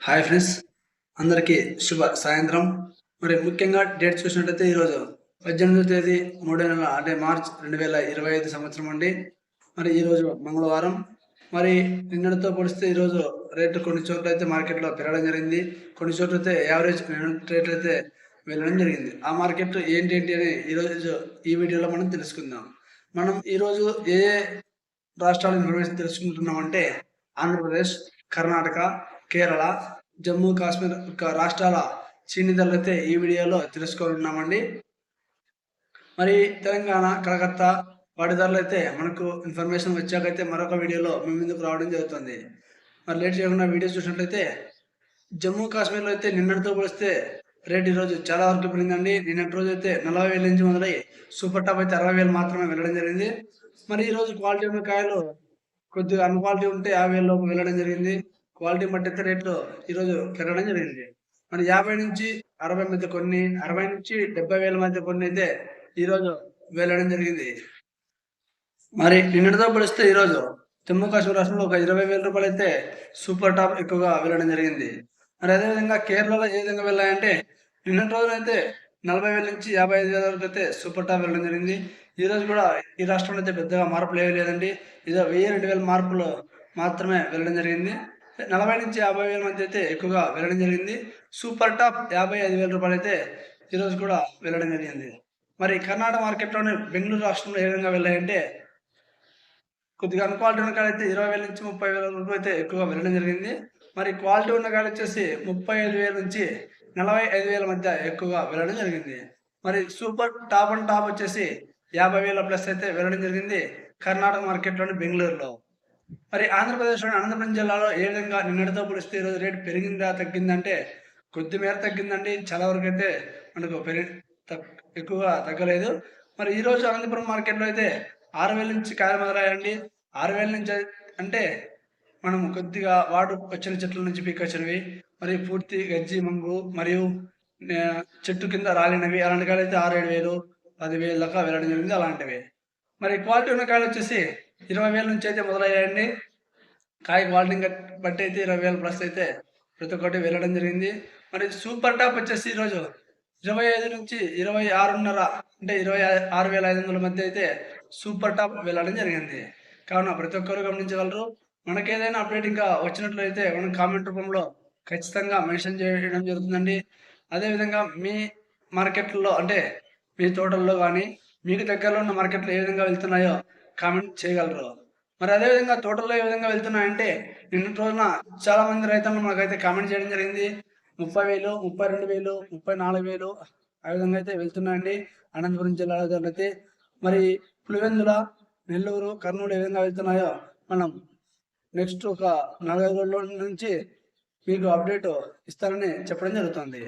Hi friends. అందరికీ శుభ సాయంత్రం. మరి ముఖ్యంగా డేట్ చూసినట్టయితే ఈరోజు పద్దెనిమిదో తేదీ మూడో నెల అంటే మార్చ్ రెండు వేల ఇరవై ఐదు సంవత్సరం అండి. మరి ఈరోజు మంగళవారం. మరి నిన్నటితో పోలిస్తే ఈరోజు రేటు కొన్ని చోట్ల అయితే మార్కెట్లో పెరగడం జరిగింది. కొన్ని చోట్ల అయితే యావరేజ్ రేట్లు అయితే వెళ్ళడం జరిగింది. ఆ మార్కెట్ ఏంటి అని ఈరోజు ఈ వీడియోలో మనం తెలుసుకుందాం. మనం ఈరోజు ఏ ఏ రాష్ట్రాల ఇన్ఫర్మేషన్ తెలుసుకుంటున్నామంటే ఆంధ్రప్రదేశ్ కర్ణాటక కేరళ జమ్మూ కాశ్మీర్ యొక్క రాష్ట్రాల చీనిధరలు అయితే ఈ వీడియోలో తెలుసుకోనున్నామండి. మరి తెలంగాణ కలకత్తా వాటి ధరలు అయితే మనకు ఇన్ఫర్మేషన్ వచ్చాకైతే మరొక వీడియోలో మీ ముందుకు రావడం జరుగుతుంది. మరి లేట్ చేయకుండా వీడియో చూసినట్లయితే జమ్మూ కాశ్మీర్లో అయితే నిన్నటితో పోలిస్తే రేట్ ఈరోజు చాలా వరకు పెరిగిందండి. నిన్నటి రోజు అయితే నలభై వేల నుంచి మొదలై సూపర్ టాప్ అయితే అరవై వేలు మాత్రమే వెళ్ళడం జరిగింది. మరి ఈరోజు క్వాలిటీ ఉన్న కాయలు కొద్దిగా అన్క్వాలిటీ ఉంటే యాభై వేలలోపు వెళ్ళడం జరిగింది. క్వాలిటీ బట్టి అయితే రేట్లు ఈరోజు పెరగడం జరిగింది. మరి యాభై నుంచి అరవై మధ్య కొన్ని అరవై నుంచి డెబ్బై వేల మధ్య కొన్ని అయితే ఈరోజు వెళ్ళడం జరిగింది. మరి నిన్నటితో పోలిస్తే ఈరోజు జమ్మూ కాశ్మీర్ రాష్ట్రంలో ఒక ఇరవై వేల రూపాయలు అయితే సూపర్ టాప్ ఎక్కువగా వెళ్ళడం జరిగింది. మరి అదేవిధంగా కేరళలో ఏ విధంగా వెళ్ళాయంటే నిన్నటి రోజున అయితే నలభై వేల నుంచి యాభై ఐదు వేల వరకు అయితే సూపర్ టాప్ వెళ్ళడం జరిగింది. ఈ రోజు కూడా ఈ రాష్ట్రంలో అయితే పెద్దగా మార్పులు ఏమీ లేదండి. ఇదో వెయ్యి రెండు వేల మార్పులు మాత్రమే వెళ్ళడం జరిగింది. నలభై నుంచి యాభై వేల మధ్య అయితే ఎక్కువగా వెళ్ళడం జరిగింది. సూపర్ టాప్ యాభై ఐదు వేల రూపాయలు అయితే ఈరోజు కూడా వెళ్ళడం జరిగింది. మరి కర్ణాటక మార్కెట్లోనే బెంగళూరు రాష్ట్రంలో ఏ విధంగా వెళ్ళాయంటే కొద్దిగా అన్క్వాలిటీ ఉన్న కాడ అయితే ఇరవై వేల నుంచి ముప్పై వేల రూపాయలు అయితే ఎక్కువగా వెళ్ళడం జరిగింది. మరి క్వాలిటీ ఉన్న కాడ వచ్చేసి ముప్పై ఐదు వేల నుంచి నలభై ఐదు వేల మధ్య ఎక్కువగా వెళ్ళడం జరిగింది. మరి సూపర్ టాప్ అండ్ టాప్ వచ్చేసి యాభై వేల ప్లస్ అయితే వెళ్ళడం జరిగింది కర్ణాటక మార్కెట్లోని బెంగళూరులో. మరి ఆంధ్రప్రదేశ్లోని అనంతపురం జిల్లాలో ఏ విధంగా నిన్నటితో పోలిస్తే ఈరోజు రేటు పెరిగిందా తగ్గిందంటే కొద్ది మేర తగ్గిందండి. చాలా వరకు అయితే మనకు పెరిగి ఎక్కువగా తగ్గలేదు. మరి ఈరోజు అనంతపురం మార్కెట్లో అయితే ఆరు వేల నుంచి కాయలు మొదలయ్యండి ఆరు వేల నుంచి అంటే మనం కొద్దిగా వాడు వచ్చిన చెట్ల నుంచి పీకొచ్చినవి మరి పూర్తి గజ్జి మంగు మరియు చెట్టు కింద రాలినవి. అలాంటి కాయలు అయితే ఆరు ఏడు వేలు పది వేలు దాకా వెళ్ళడం జరిగింది. అలాంటివి. మరి క్వాలిటీ ఉన్న కాయలు వచ్చేసి ఇరవై వేల నుంచి అయితే మొదలయ్యాయండి. కాయ క్వాలిటీ బట్టి అయితే ఇరవై వేల ప్లస్ అయితే ప్రతి ఒక్కటి వెళ్ళడం జరిగింది. మరి సూపర్ టాప్ వచ్చేసి ఈరోజు ఇరవై ఐదు నుంచి ఇరవై ఆరున్నర అంటే ఇరవై ఆరు వేల ఐదు వందల మధ్య అయితే సూపర్ టాప్ వెళ్ళడం జరిగింది. కావున ప్రతి ఒక్కరు గమనించగలరు. మనకి ఏదైనా అప్డేట్ ఇంకా వచ్చినట్లయితే మనం కామెంట్ రూపంలో ఖచ్చితంగా మెన్షన్ చేయడం జరుగుతుందండి. అదేవిధంగా మీ మార్కెట్లో అంటే మీ తోటల్లో కానీ మీకు దగ్గరలో ఉన్న మార్కెట్లు ఏ విధంగా వెళ్తున్నాయో కామెంట్ చేయగలరు. మరి అదేవిధంగా తోటల్లో ఏ విధంగా వెళ్తున్నాయంటే నిన్న రోజున చాలా మంది రైతులు మనకైతే కామెంట్ చేయడం జరిగింది. ముప్పై వేలు ముప్పై రెండు వేలు ముప్పై నాలుగు వేలు ఆ విధంగా అయితే వెళ్తున్నాయండి. అనంతపురం జిల్లాలో అయితే మరి పులివెందుల నెల్లూరు కర్నూలు ఏ విధంగా వెళ్తున్నాయో మనం నెక్స్ట్ ఒక నలభై రోజుల నుంచి మీకు అప్డేట్ ఇస్తారని చెప్పడం జరుగుతుంది.